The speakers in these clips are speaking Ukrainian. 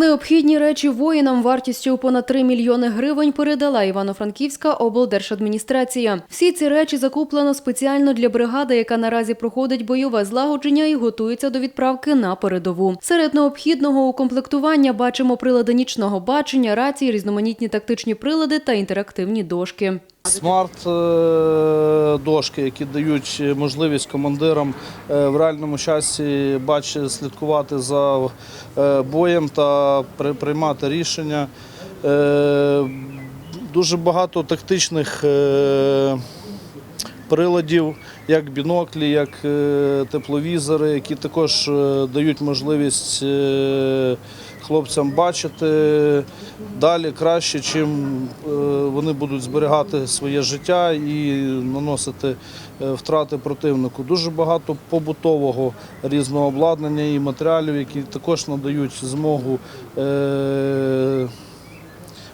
Необхідні речі воїнам вартістю понад 3 мільйони гривень передала Івано-Франківська облдержадміністрація. Всі ці речі закуплено спеціально для бригади, яка наразі проходить бойове злагодження і готується до відправки на передову. Серед необхідного укомплектування бачимо прилади нічного бачення, рації, різноманітні тактичні прилади та інтерактивні дошки. Смарт е, які дають можливість командирам е, в реальному часі бачити, слідкувати за е, боєм та при- приймати рішення. Дуже багато тактичних приладів, як біноклі, як е, тепловізори, які також е, дають можливість е, хлопцям бачити далі краще, чим вони будуть зберігати своє життя і наносити втрати противнику. Дуже багато побутового різного обладнання і матеріалів, які також надають змогу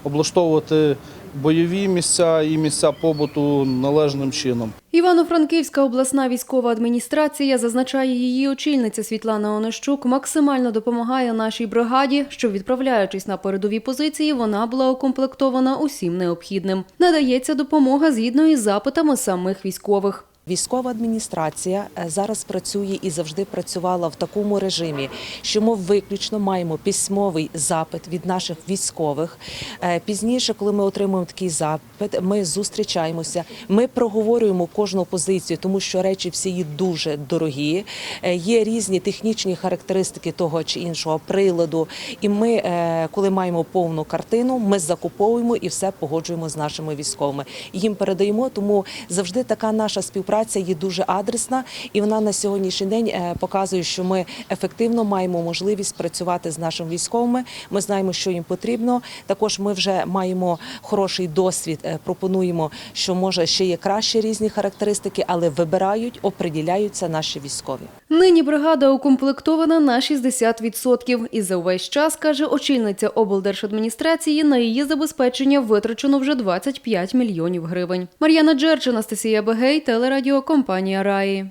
облаштовувати бойові місця і місця побуту належним чином. Івано-Франківська обласна військова адміністрація, зазначає її очільниця Світлана Онищук, максимально допомагає нашій бригаді, щоб відправляючись на передові позиції, вона була укомплектована усім необхідним. Надається допомога згідно із запитами самих військових. Військова адміністрація е, зараз працює і завжди працювала в такому режимі, що ми виключно маємо письмовий запит від наших військових. Е, Пізніше, коли ми отримуємо такий запит, ми зустрічаємося, ми проговорюємо кожну позицію, тому що речі всі є дуже дорогі. Е, Є різні технічні характеристики того чи іншого приладу. І ми, коли маємо повну картину, ми закуповуємо і все погоджуємо з нашими військовими. Їм передаємо, тому завжди така наша співпраця є дуже адресна, і вона на сьогоднішній день е, показує, що ми ефективно маємо можливість працювати з нашими військовими. Ми знаємо, що їм потрібно. Також ми вже маємо хороший досвід. е, Пропонуємо, що може ще є кращі різні характеристики, але вибирають, оприділяються наші військові. Нині бригада укомплектована на 60%. І за увесь час, каже очільниця облдержадміністрації, на її забезпечення витрачено вже 25 мільйонів гривень. Мар'яна Джерч, Анастасія Бегей, телерадіокомпанія Раї.